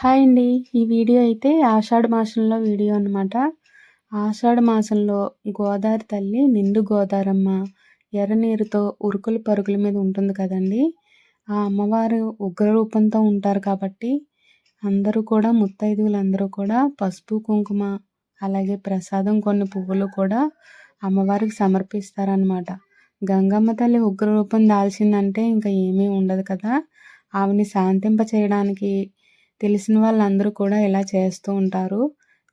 Hi అండి. ఈ video అయితే ఆషాఢ మాసంలో వీడియో అనమాట ఆషాఢ మాసంలో గోదావరి తల్లి నిండు గోదారమ్మ ఎర్రనీరుతో ఉరుకుల ఉరుకులు పరుగుల మీద ఉంటుంది కదండి. ఆ అమ్మవారు ఉగ్రరూపంతో ఉంటారు కాబట్టి అందరూ కూడా ముత్తైదువులందరూ కూడా పసుపు కుంకుమ అలాగే ప్రసాదం కొన్ని పువ్వులు కూడా అమ్మవారికి సమర్పిస్తారనమాట గంగమ్మ తల్లి ఉగ్రరూపం దాల్చిందంటే ఇంకా ఏమీ ఉండదు కదా. ఆవిని శాంతింప చేయడానికి తెలిసిన వాళ్ళందరూ కూడా ఇలా చేస్తూ ఉంటారు.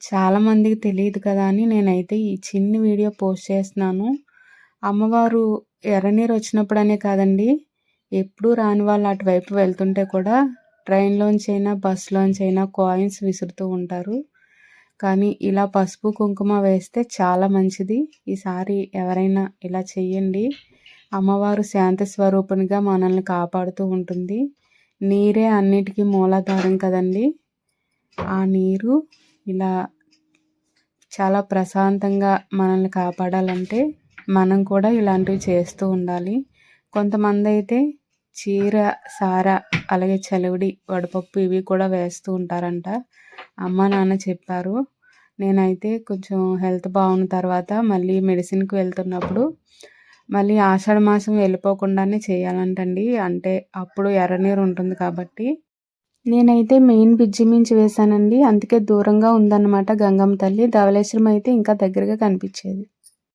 చాలామందికి తెలియదు కదా అని నేనైతే ఈ చిన్ని వీడియో పోస్ట్ చేస్తున్నాను. అమ్మవారు ఎర్రనీరు వచ్చినప్పుడనే కాదండి ఎప్పుడూ రాని వాళ్ళు అటువైపు వెళ్తుంటే కూడా ట్రైన్లోంచి అయినా బస్సులోంచి అయినా కాయిన్స్ విసురుతూ ఉంటారు. కానీ ఇలా పసుపు కుంకుమ వేస్తే చాలా మంచిది. ఈసారి ఎవరైనా ఇలా చెయ్యండి. అమ్మవారు శాంతి స్వరూపునిగా మనల్ని కాపాడుతూ ఉంటుంది. నీరే అన్నిటికీ మూలాధారం కదండి. ఆ నీరు ఇలా చాలా ప్రశాంతంగా మనల్ని కాపాడాలంటే మనం కూడా ఇలాంటివి చేస్తూ ఉండాలి. కొంతమంది అయితే చీర సార అలాగే చలివిడి వడపప్పు ఇవి కూడా వేస్తూ ఉంటారంట. అమ్మ నాన్న చెప్పారు. నేనైతే కొంచెం హెల్త్ బాగున్న తర్వాత మళ్ళీ మెడిసిన్కి వెళ్తున్నప్పుడు మళ్ళీ ఆషాఢ మాసం వెళ్ళిపోకుండానే చేయాలంటండి. అంటే అప్పుడు ఎర్రనీరు ఉంటుంది కాబట్టి. నేనైతే మెయిన్ బ్రిడ్జి మించి వేశానండి. అందుకే దూరంగా ఉందన్నమాట గంగమ్మ తల్లి. ధవళేశ్వరం అయితే ఇంకా దగ్గరగా కనిపించేది.